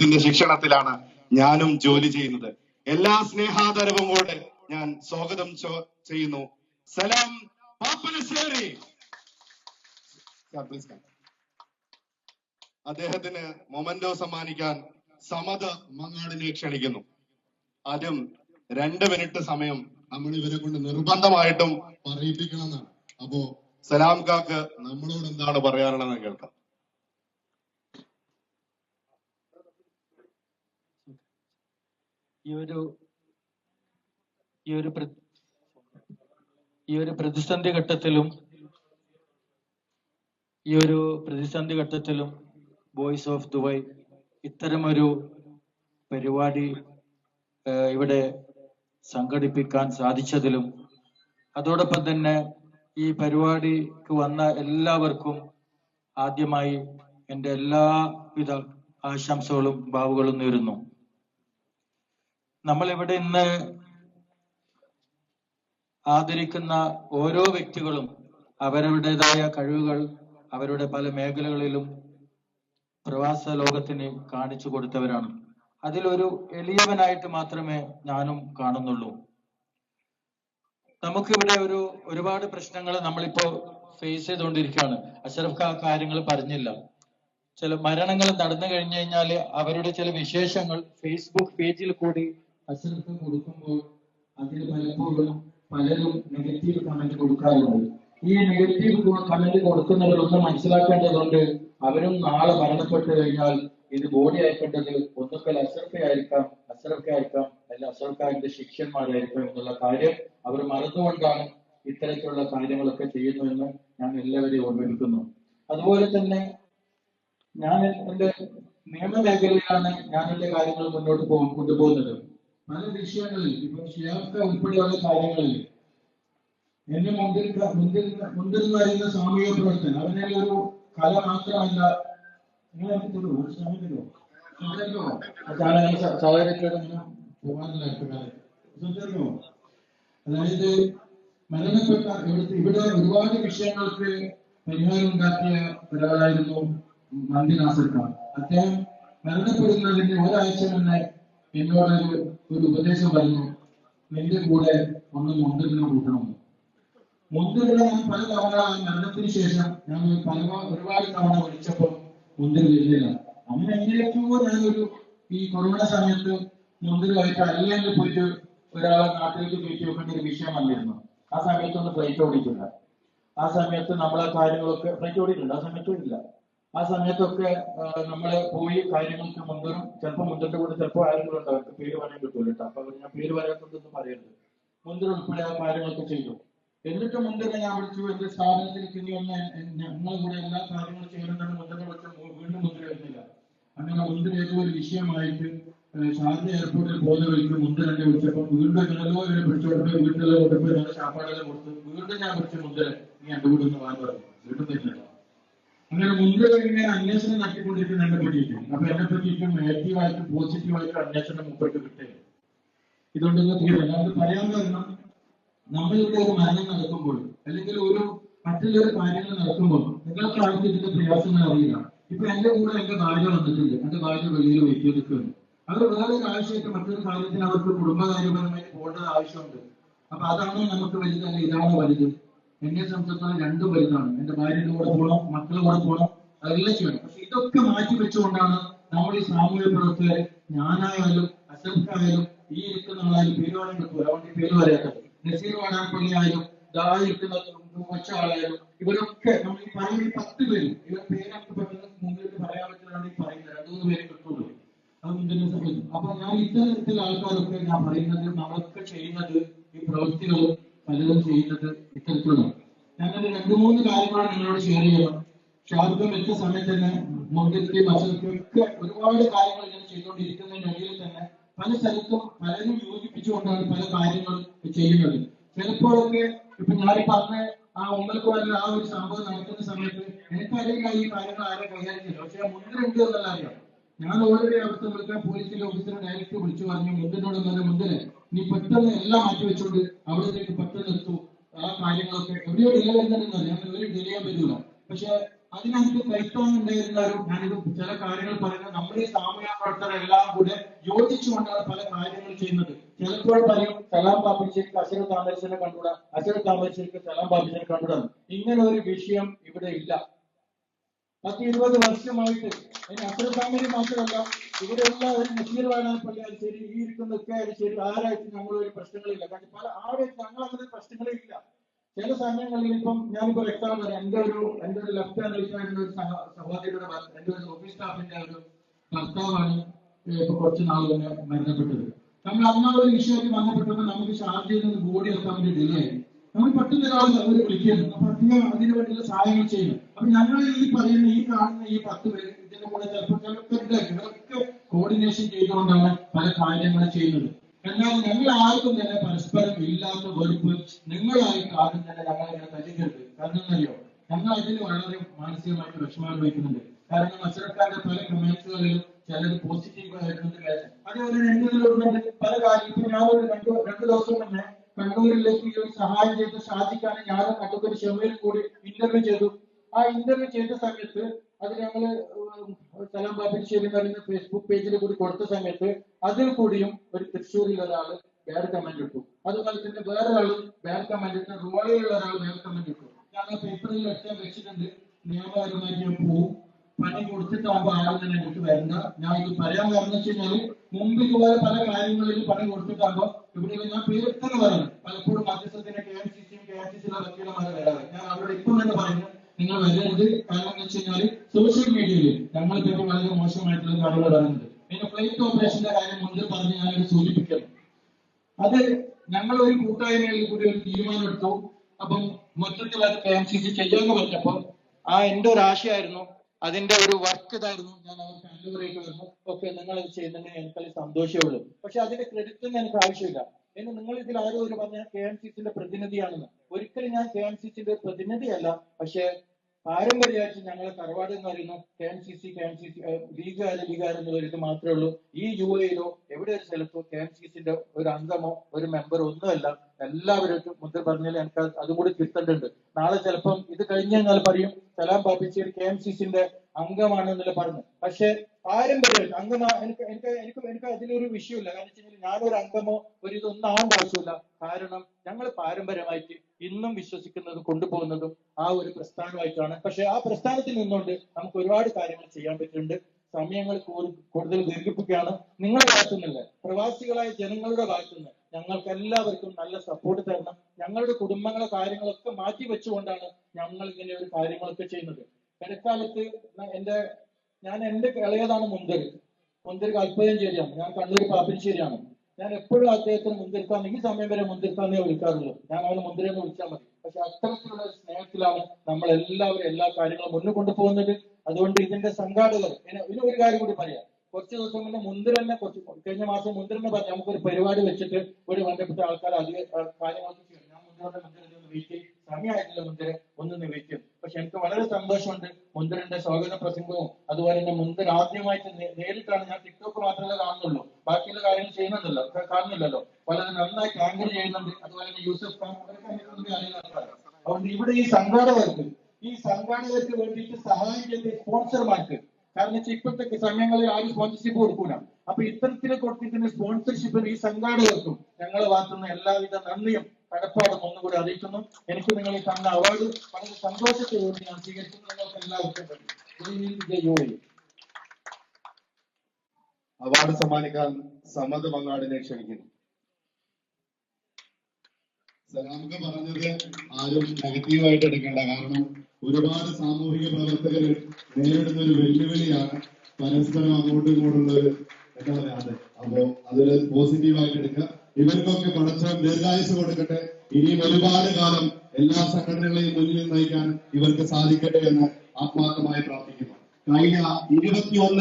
അദ്ദേഹത്തിന്റെ ശിക്ഷണത്തിലാണ് ഞാനും ജോലി ചെയ്യുന്നത്. എല്ലാ സ്നേഹാദരവും കൂടെ ഞാൻ സ്വാഗതം ചെയ്യുന്നു. സലാം പാപ്പനശ്ശേരി അദ്ദേഹത്തിന് മൊമന്റോ സമ്മാനിക്കാൻ സമത മങ്ങാടിനെ ക്ഷണിക്കുന്നു. ആദ്യം രണ്ട് മിനിറ്റ് സമയം നമ്മൾ ഇവരെ കൊണ്ട് നിർബന്ധമായിട്ടും പറയിപ്പിക്കണം എന്നാണ് അപ്പോ സലാം കാക്ക് നമ്മളോട് എന്താണ് പറയാനുള്ളതെന്ന് കേൾക്കാം. ഈ ഒരു ഈ ഒരു ഈ ഒരു പ്രതിസന്ധി ഘട്ടത്തിലും ഈ ഒരു പ്രതിസന്ധി ഘട്ടത്തിലും വോയിസ് ഓഫ് ദുബായ് ഇത്തരമൊരു പരിപാടി ഇവിടെ സംഘടിപ്പിക്കാൻ സാധിച്ചതിലും അതോടൊപ്പം തന്നെ ഈ പരിപാടിക്ക് വന്ന എല്ലാവർക്കും ആദ്യമായി എന്റെ എല്ലാവിധ ആശംസകളും ഭാവുകളും നേരുന്നു. നമ്മൾ ഇവിടെ ഇന്ന് ആദരിക്കുന്ന ഓരോ വ്യക്തികളും അവരുടേതായ കഴിവുകൾ അവരുടെ പല മേഖലകളിലും പ്രവാസ ലോകത്തിന് കാണിച്ചു കൊടുത്തവരാണ്. അതിലൊരു എളിയവനായിട്ട് മാത്രമേ ഞാനും കാണുന്നുള്ളൂ. നമുക്കിവിടെ ഒരു ഒരുപാട് പ്രശ്നങ്ങൾ നമ്മളിപ്പോ ഫേസ് ചെയ്തുകൊണ്ടിരിക്കുകയാണ്. അഷറഫ് ആ കാര്യങ്ങൾ പറഞ്ഞില്ല. ചില മരണങ്ങൾ നടന്നു കഴിഞ്ഞു കഴിഞ്ഞാൽ അവരുടെ ചില വിശേഷങ്ങൾ ഫേസ്ബുക്ക് പേജിൽ കൂടി അഷറഫ് കൊടുക്കുമ്പോൾ അതിൽ പലപ്പോഴും പലരും നെഗറ്റീവ് കമന്റ് കൊടുക്കാറുണ്ട്. ഈ നെഗറ്റീവ് കമന്റ് കൊടുക്കുന്നവരൊന്ന് മനസ്സിലാക്കേണ്ടതുണ്ട് അവരും നാളെ മരണപ്പെട്ടു കഴിഞ്ഞാൽ ഇത് ബോഡി അയക്കേണ്ടത് ഒന്നുക്കൽ അഷറഫ് ആയിരിക്കാം അല്ല അഷറഫാന്റെ ശിഷ്യന്മാരായിരിക്കാം എന്നുള്ള കാര്യം അവർ മറന്നുകൊണ്ടാണ് ഇത്തരത്തിലുള്ള കാര്യങ്ങളൊക്കെ ചെയ്യുന്നുവെന്ന് ഞാൻ എല്ലാവരെയും ഓർമ്മിപ്പിക്കുന്നു. അതുപോലെ തന്നെ ഞാൻ എന്റെ നിയമമേഖലയിലാണ് ഞാൻ എന്റെ കാര്യങ്ങൾ മുന്നോട്ട് പോകും കൊണ്ടുപോകുന്നത്. പല വിഷയങ്ങളിൽ ഇപ്പൊ ഷിയാക്ക ഉൾപ്പെടെയുള്ള കാര്യങ്ങളിൽ എന്നെ മുൻപിൽ മുൻപിൽ വരുന്ന സാമൂഹിക പ്രവർത്തനം അവനെ ഒരു കല മാത്രമല്ല. നിങ്ങൾ എനിക്ക് തരുമോ ഒരു സമയം തരുമോ അതായത് മരണപ്പെട്ട ഇവിടുത്തെ ഇവിടെ ഒരുപാട് വിഷയങ്ങൾക്ക് പരിഹാരം ഉണ്ടാക്കിയ ഒരാളായിരുന്നു മന്ദി നാസർ ഖാൻ അദ്ദേഹം മരണപ്പെടുന്നതിന്റെ ഒരാഴ്ച മുന്നേ എന്നോട് ഒരു ഉപദേശം പറഞ്ഞു നിന്റെ കൂടെ ഒന്ന് മുന്തിരിനെ കൂട്ടണം മുന്തിരിനെ ഞാൻ പല തവണ മരണത്തിന് ശേഷം ഞാൻ പല ഒരുപാട് തവണ വിളിച്ചപ്പോൾ മുന്തിരി വരുന്നില്ല അങ്ങനെ എങ്ങനെയൊക്കെയോ ഞാനൊരു ഈ കൊറോണ സമയത്ത് മുന്തിരിയായിട്ട് അല്ലെങ്കിൽ പോയിട്ട് ഒരാളെ നാട്ടിലേക്ക് കയറ്റി വെക്കേണ്ട ഒരു വിഷയം വന്നിരുന്നു. ആ സമയത്തൊന്ന് ഫ്ലൈറ്റ് ഓടിക്കില്ല. ആ സമയത്ത് നമ്മളെ കാര്യങ്ങളൊക്കെ ഫ്ലൈറ്റ് ഓടിക്കുന്നുണ്ട് ആ സമയത്ത് ഇല്ല. ആ സമയത്തൊക്കെ നമ്മൾ പോയി കാര്യങ്ങൾക്ക് മുന്തറും ചിലപ്പോൾ മുന്തറിന്റെ കൂടെ ചിലപ്പോൾ ആരെങ്കിലും ഉണ്ട്? അവർക്ക് പേര് പറയാൻ കിട്ടൂല കേട്ടോ അപ്പൊ ഞാൻ പേര് പറയാത്തതൊന്നും പറയരുത്. മുന്തർ ഉൾപ്പെടെ ആ കാര്യങ്ങളൊക്കെ ചെയ്തു. എന്നിട്ട് മുന്തറിനെ ഞാൻ വിളിച്ചു. എന്റെ സ്ഥാപനത്തിലേക്ക് ഇനി ഒന്ന് ഞങ്ങളും കൂടെ എല്ലാ കാര്യങ്ങളും ചെയ്യുന്നുണ്ടെന്ന് മുന്തറിനെ വിളിച്ച വീണ്ടും മുന്തര വരുന്നില്ല അങ്ങനെ മുന്തർ ഏതോ ഒരു വിഷയമായിട്ട് ഷാർജ എയർപോർട്ടിൽ പോകുന്ന വഴിക്ക് മുന്തർ എന്നെ വിളിച്ചപ്പോൾ വീണ്ടും എങ്ങനെയോ ഇവരെ പിടിച്ചോണ്ട് വീട്ടിലെ കൊണ്ടുപോയി ഞങ്ങൾ ചാപ്പാടെല്ലാം കൊടുത്തു വീണ്ടും ഞാൻ വിളിച്ച മുന്തര നീ എന്റെ കൂടെ ഒന്ന് വാങ്ങി പറഞ്ഞു. വീണ്ടും വരുന്നില്ല അങ്ങനെ മുൻപ് ഇങ്ങനെ അന്വേഷണം നടത്തിക്കൊണ്ടിരിക്കുന്ന എന്നെ പറ്റിയിട്ട് അപ്പൊ എന്നെ പറ്റിയിട്ടും നെഗറ്റീവായിട്ടും പോസിറ്റീവായിട്ടും അന്വേഷണം മുമ്പോട്ട് കിട്ടുക ഇതുകൊണ്ടൊന്നും തീരില്ല അത് പറയാൻ കാരണം നമ്മളിവിടെ ഒരു മരണം നടക്കുമ്പോൾ അല്ലെങ്കിൽ ഒരു മറ്റുള്ളൊരു കാര്യങ്ങൾ നടക്കുമ്പോൾ നിങ്ങൾക്ക് ആർക്കും ഇതിന്റെ പ്രയാസങ്ങൾ അറിയില്ല. ഇപ്പൊ എന്റെ കൂടെ എന്റെ ഭാര്യ വന്നിട്ടുണ്ട്. എന്റെ ഭാര്യ വെളിയിൽ വെക്കി നിൽക്കുന്നു അവർ വേറെ ഒരു ആവശ്യമായിട്ട് മറ്റൊരു കാര്യത്തിന് അവർക്ക് കുടുംബകാര്യപരമായിട്ട് പോകേണ്ടത് ആവശ്യമുണ്ട്. അപ്പൊ അതാണോ നമുക്ക് വലുത് അല്ലെങ്കിൽ ഇതാണോ വലുത്? എന്നെ സംബന്ധിച്ചിടത്തോളം രണ്ടും വലുതാണ്. എന്റെ ഭാര്യയുടെ കൂടെ പോകണം മക്കളുടെ കൂടെ പോകണം അതെല്ലാം ചെയ്യണം. പക്ഷെ ഇതൊക്കെ മാറ്റി വെച്ചുകൊണ്ടാണ് നമ്മൾ ഈ സാമൂഹ്യ പ്രവർത്തകരെ ഞാനായാലും അസംഖായാലും ഈ ഇരിക്കുന്ന ആളായാലും പേര് പറയാൻ പറ്റൂല ഈ പേര് പറയാത്തത്. നസീർ വാടാൻപള്ളി ആയാലും ദാ ഇരിക്കുന്ന കൊച്ച ആളായാലും ഇവരൊക്കെ നമ്മൾ ഈ പറയുന്ന ഈ പത്ത് പേരും ഇവർ പേരൊക്കെ പെട്ടെന്ന് മുന്നിലേക്ക് പറയാൻ പറ്റുന്നതാണ് ഈ പറയുന്നത് രണ്ടു പേര് കിട്ടുള്ളൂ. അത് മുന്നിൽ സമയത്ത് അപ്പൊ ഞാൻ ഇത്തരത്തിലുള്ള ആൾക്കാരൊക്കെ ഞാൻ പറയുന്നത് നമ്മളൊക്കെ ചെയ്യുന്നത് ഈ പ്രവൃത്തികളും പലരും ചെയ്യുന്നത് ഇത്തരത്തിലുള്ള ഞാനൊരു രണ്ടു മൂന്ന് കാര്യമാണ് നിങ്ങളോട് ഷെയർ ചെയ്യണം ഷാർഖം എത്തിയ സമയത്ത് തന്നെ മസൽക്കും ഒക്കെ ഒരുപാട് കാര്യങ്ങൾ ഇങ്ങനെ ചെയ്തുകൊണ്ടിരിക്കുന്നതിനിടയിൽ തന്നെ പല സ്ഥലത്തും പലരും യോജിപ്പിച്ചുകൊണ്ടാണ് പല കാര്യങ്ങളും ചെയ്യുന്നത്. ചിലപ്പോഴൊക്കെ ഇപ്പൊ ഞാൻ പറഞ്ഞ ആ ഉമ്മൽക്കോലിൽ ആ ഒരു സംഭവം നടക്കുന്ന സമയത്ത് എനിക്കറിയില്ല ഈ കാര്യങ്ങൾ ആരെ കൈകാര്യം പക്ഷെ മുന്തിരുണ്ട് എന്നുള്ള അറിയാം ഞാൻ ഓൾറെഡി അവിടുത്തെ വിളിക്കാൻ പോലീസിലെ ഓഫീസറെ ഡയറക്റ്റ് വിളിച്ചു പറഞ്ഞു മുന്തിനോട് നല്ല മുന്തിന് നീ പെട്ടെന്ന് എല്ലാം മാറ്റി വെച്ചോണ്ട് അവിടത്തേക്ക് പെട്ടെന്ന് എത്തു ആ കാര്യങ്ങളൊക്കെ എവിടെയോ ഡിലേ വരുന്നുണ്ടെന്ന് അറിയാം ഒരു ഡിലേ ചെയ്യാൻ പറ്റൂല പക്ഷെ അതിനകത്ത് കൈത്താങ് ഉണ്ടായിരുന്നാലും ഞാനിത് ചില കാര്യങ്ങൾ പറയുന്നത് നമ്മുടെ ഈ സാമൂഹ്യ പ്രവർത്തകർ എല്ലാം കൂടെ യോജിച്ചുകൊണ്ടാണ് പല കാര്യങ്ങൾ ചെയ്യുന്നത്. ചിലപ്പോൾ പറയും സലാം പാപ്പിച്ചേക്ക് അശര താമരശ്ശേരി കണ്ടുകൂടാ? അശര താമരശ്ശേരിക്ക് സലാം പാപ്പിച്ചേരി കണ്ടുകൂടാ ഇങ്ങനെ ഒരു വിഷയം ഇവിടെ ഇല്ല. പത്ത് ഇരുപത് വർഷമായിട്ട്. അതിന് അത്ര ഫാമിലി മാത്രമല്ല. ഇവിടെ എല്ലാവരും നസീർ വായനാപ്പള്ളി ആയാലും ശരി ഈ ഇരിക്കുന്നൊക്കെ ആയാലും ശരി ആരായിട്ട് നമ്മൾ ഒരു പ്രശ്നങ്ങളില്ല. കാരണം പല ആരും ഞങ്ങൾ അങ്ങനെ പ്രശ്നങ്ങളേ ഇല്ല ചില സമയങ്ങളിൽ ഇപ്പം ഞാനിപ്പോ എക്സാമ്പിൾ എന്റെ ഒരു എന്റെ ഒരു ലെഫ്റ്റ് ഹാൻഡ് ഹാൻഡ് ഒരു സഹ- സഹോദരിയുടെ എന്റെ ഒരു ഓഫീസ് സ്റ്റാഫിന്റെ ഒരു ഭർത്താവാണ് ഇപ്പൊ കുറച്ച് നാൾ തന്നെ മരണപ്പെട്ടത്. നമ്മൾ അന്നാ ഒരു വിഷയത്തിൽ ബന്ധപ്പെട്ടപ്പോൾ നമുക്ക് ഷാർജയിൽ നിന്ന് ബോഡി എത്താൻ വേണ്ടി ഡിലേ ആയി. നമ്മൾ പെട്ടെന്ന് ഒരാൾ വിളിക്കുന്നു അപ്പൊ അദ്ദേഹം അതിനു വേണ്ടിയുള്ള സഹായങ്ങൾ ചെയ്യുന്നു അപ്പൊ ഞങ്ങൾ ഈ പറയുന്ന ഈ കാണുന്ന ഈ പത്ത് പേര് ഇതിന്റെ കൂടെ ചിലപ്പോൾ കോർഡിനേഷൻ ചെയ്തുകൊണ്ടാണ് പല കാര്യങ്ങളും ചെയ്യുന്നത്. എന്നാൽ ഞങ്ങൾ ആർക്കും തന്നെ പരസ്പരം ഇല്ലാത്ത വെറുപ്പ് നിങ്ങളായിട്ട് ആരും തന്നെ ഞങ്ങളെ തല്ലിക്കരുത്. കാരണം എന്നറിയോ ഞങ്ങൾ അതിന് വളരെ മാനസികമായിട്ട് വിഷമം അനുഭവിക്കുന്നുണ്ട് കാരണം മത്സരക്കാരുടെ പല കമന്റ്സുകളിലും ചിലത് പോസിറ്റീവ് ആയിരുന്നു അതേപോലെ പല കാര്യം ഇപ്പൊ ഞാൻ ഒരു രണ്ട് രണ്ട് ദിവസം തന്നെ കണ്ണൂരിലേക്ക് സഹായം ചെയ്ത ഷാജിക്കാണ് ഞാനും അഡ്വക്കേറ്റ് ഷമീൽ കൂടി ഇന്റർവ്യൂ ചെയ്തു. ആ ഇന്റർവ്യൂ ചെയ്ത സമയത്ത് അത് ഞങ്ങൾ ഉം, സലാം ബാബിശ്ശേരി പറയുന്ന ഫേസ്ബുക്ക് പേജിൽ കൂടി കൊടുത്ത സമയത്ത് അതിൽ കൂടിയും ഒരു തൃശ്ശൂരിൽ ഒരാൾ ബാഡ് കമന്റ് ഇട്ടു. അതുപോലെ തന്നെ വേറൊരാൾ ബാഡ് കമന്റ് ഇട്ടു. റോളിലുള്ള ഒരാൾ ബാഡ് കമന്റ് ഇട്ടു. ഞാൻ ആ പേപ്പറിൽ എത്താൻ വെച്ചിട്ടുണ്ട്. നിയമപരമായിട്ട് ഞാൻ പോവും. പണി കൊടുത്തിട്ടാകുമ്പോൾ തന്നെ എനിക്ക് വരുന്ന ഞാൻ ഇത് പറയാൻ കാരണം വെച്ച് കഴിഞ്ഞാൽ മുമ്പ് ഇതുപോലെ പല കാര്യങ്ങളിലും പണി കൊടുത്തിട്ടാകുമ്പോൾ ഇവിടെ ഞാൻ പേര് പറയുന്നത് പറയുന്നു. പലപ്പോഴും മധ്യസ്ഥത്തിന് കെ എം സി സിയും കെ എം സി സിയിലെ വക്കീലന്മാരെ വരാറ് ഞാൻ അവരോട് ഇപ്പം തന്നെ പറയുന്നു നിങ്ങൾ വരരുത്. കാരണം വെച്ച് കഴിഞ്ഞാൽ സോഷ്യൽ മീഡിയയിൽ ഞങ്ങളെ പറ്റി വളരെ മോശമായിട്ടുള്ള കാര്യങ്ങൾ പറയുന്നുണ്ട്. പിന്നെ ഫ്ലൈറ്റ് ഓപ്പറേഷന്റെ കാര്യം മുന്നിൽ പറഞ്ഞ് ഞാനത് സൂചിപ്പിക്കുന്നു. അത് ഞങ്ങൾ ഒരു കൂട്ടായ്മയിൽ കൂടി ഒരു തീരുമാനം എടുത്തു. അപ്പം മൊത്തത്തിൽ അത് കെ എം സി സി ചെയ്യാന്ന് പറഞ്ഞപ്പോ ആ എന്റെ ഒരു ആശയമായിരുന്നു അതിന്റെ ഒരു വർക്ക് ഇതായിരുന്നു. ഞാൻ അവർക്ക് അന്യൂറേറ്റ് ഓക്കെ നിങ്ങൾ ഇത് ചെയ്യുന്നതിന് എനിക്ക് സന്തോഷമേ ഉള്ളൂ. പക്ഷെ അതിന്റെ ക്രെഡിറ്റ് ഒന്നും എനിക്ക് ആവശ്യമില്ല. എന്ന് നിങ്ങൾ ഇതിൽ ആരോ ഒരു പറഞ്ഞ കെ എം സി സിന്റെ പ്രതിനിധിയാണെന്ന്. ഒരിക്കലും ഞാൻ കെ എം സി സിന്റെ പ്രതിനിധിയല്ല. പക്ഷെ പാരമ്പര്യമായിട്ട് ഞങ്ങളെ തറവാട് എന്ന് പറയുന്നു K M C C K M C C ലീഗുകാർ ലീഗുകാർ എന്നുള്ള ഇത് മാത്രമേ ഉള്ളൂ. ഈ യു എയിലോ എവിടെ ഒരു സ്ഥലത്തോ കെ എം സി സിന്റെ ഒരു അംഗമോ ഒരു മെമ്പറോ ഒന്നുമല്ല എല്ലാവരും മുദ്ര പറഞ്ഞാൽ എനിക്ക് അത് കൂടി നാളെ ചിലപ്പം ഇത് കഴിഞ്ഞ് കഴിഞ്ഞാൽ പറയും Salam Babichery K M C സിന്റെ അംഗമാണ് പറഞ്ഞു. പക്ഷെ പാരമ്പര്യമായിട്ട് അംഗമാ എനിക്ക് എനിക്ക് എനിക്ക് എനിക്ക് അതിലൊരു വിഷയമില്ല. കാരണം വെച്ച് കഴിഞ്ഞാൽ ഞാനൊരു അംഗമോ ഒരു ഇതൊന്നും ആവേണ്ട ആവശ്യമില്ല. കാരണം ഞങ്ങൾ പാരമ്പര്യമായിട്ട് ഇന്നും വിശ്വസിക്കുന്നതും കൊണ്ടുപോകുന്നതും ആ ഒരു പ്രസ്ഥാനമായിട്ടാണ്. പക്ഷെ ആ പ്രസ്ഥാനത്തിൽ നിന്നുകൊണ്ട് നമുക്ക് ഒരുപാട് കാര്യങ്ങൾ ചെയ്യാൻ പറ്റുന്നുണ്ട്. സമയങ്ങൾ കൂടുതൽ ദീർഘിപ്പിക്കുകയാണ്. നിങ്ങളുടെ ഭാഗത്തുനിന്നല്ല? പ്രവാസികളായ ജനങ്ങളുടെ ഭാഗത്തുനിന്ന്. ഞങ്ങൾക്ക് എല്ലാവർക്കും നല്ല സപ്പോർട്ട് തരണം. ഞങ്ങളുടെ കുടുംബങ്ങളെ കാര്യങ്ങളൊക്കെ മാറ്റി വെച്ചുകൊണ്ടാണ് ഞങ്ങൾ ഇങ്ങനെ ഒരു കാര്യങ്ങളൊക്കെ ചെയ്യുന്നത്. ഇടക്കാലത്ത് എന്റെ ഞാൻ എന്റെ ഇളയതാണ് മുന്തര്. മുന്തര് ശരിയാണ്. ഞാൻ കണ്ണൂർ പാപ്പിനിശ്ശേരിയാണ് ഞാൻ എപ്പോഴും അദ്ദേഹത്തിന് മുന്തിരിക്കാൻ ഈ സമയം വരെ മുന്തിരിക്കാന്നേ വിളിക്കാറുള്ളൂ. ഞാൻ അവന് മുന്തിരെന്ന് വിളിച്ചാൽ മതി. പക്ഷെ അത്തരത്തിലുള്ള സ്നേഹത്തിലാണ് നമ്മൾ എല്ലാവരും എല്ലാ കാര്യങ്ങളും മുന്നിൽ കൊണ്ടുപോകുന്നത്. അതുകൊണ്ട് ഇതിന്റെ സംഘാടകർ ഇനി ഒരു കാര്യം കൂടി പറയാം. കുറച്ച് ദിവസം മുന്നേ മുന്തിരന്നെ കുറച്ച് കഴിഞ്ഞ മാസം മുന്തിരനെ പറഞ്ഞു നമുക്കൊരു പരിപാടി വെച്ചിട്ട് ഒരു ബന്ധപ്പെട്ട ആൾക്കാർ അധിക കാര്യങ്ങളൊക്കെ ചെയ്യണം ഞാൻ മുന്തിരന്റെ മുന്തിരി ഒന്ന് ചെയ്യും സമയമായിട്ടില്ല മുന്തിരി. ഒന്ന് ചെയ്യും പക്ഷെ എനിക്ക് വളരെ സന്തോഷമുണ്ട് മുന്തിരന്റെ സ്വാഗത പ്രസംഗവും അതുപോലെ തന്നെ മുന്തിര ആദ്യമായിട്ട് നേരിട്ടാണ് ഞാൻ ടിക്ടോക്ക് മാത്രമേ കാണുന്നുള്ളൂ. ബാക്കിയുള്ള കാര്യങ്ങൾ ചെയ്യുന്നുണ്ടല്ലോ. കാണുന്നില്ലല്ലോ. വളരെ നന്നായി ആങ്കർ ചെയ്യുന്നുണ്ട്. അതുപോലെ തന്നെ യൂസഫ് ഖാൻ അതുകൊണ്ട് ഇവിടെ ഈ സംഘാടകർക്ക് ഈ സംഘാടകർക്ക് വേണ്ടിയിട്ട് സഹായം സ്പോൺസർമാർക്ക് കാരണം വെച്ചാൽ ഇപ്പോഴത്തെ സമയങ്ങളിൽ ആരും സ്പോൺസർഷിപ്പ് കൊടുക്കൂല. അപ്പൊ ഇത്തരത്തിൽ കൊടുത്തിരിക്കുന്ന സ്പോൺസർഷിപ്പ് ഈ സംഘാടകർക്കും ഞങ്ങളുടെ ഭാഗത്തുനിന്ന് എല്ലാവിധ നന്ദിയും കടപ്പാടും ഒന്നുകൂടി അറിയിക്കുന്നു. എനിക്ക് നിങ്ങൾ ഈ തന്ന അവാർഡ് വളരെ സന്തോഷത്തോടെ ഞാൻ സ്വീകരിക്കുന്നു. നിങ്ങൾക്ക് എല്ലാവർക്കും അവാർഡ് സമ്മാനിക്കാൻ സമത് മങ്ങാടിനെ ക്ഷണിക്കുന്നു. സലാമൊക്കെ പറഞ്ഞത് ആരും നെഗറ്റീവായിട്ട് എടുക്കേണ്ട. കാരണം ഒരുപാട് സാമൂഹിക പ്രവർത്തകർ നേരിടുന്ന ഒരു വെല്ലുവിളിയാണ് പരസ്പരം അങ്ങോട്ടും ഇങ്ങോട്ടുള്ള ഒരു എന്താ പറയാ അതെ? അപ്പോ അതൊരു പോസിറ്റീവായിട്ട് എടുക്കുക. ഇവർക്കൊക്കെ പടച്ചവൻ ദീർഘായുസ് കൊടുക്കട്ടെ. ഇനിയും ഒരുപാട് കാലം എല്ലാ സംഘടനകളെയും മുന്നിൽ നയിക്കാൻ ഇവർക്ക് സാധിക്കട്ടെ എന്ന് ആത്മാർത്ഥമായി പ്രാർത്ഥിക്കുന്നു. കഴിഞ്ഞ ഇരുപത്തിയൊന്ന്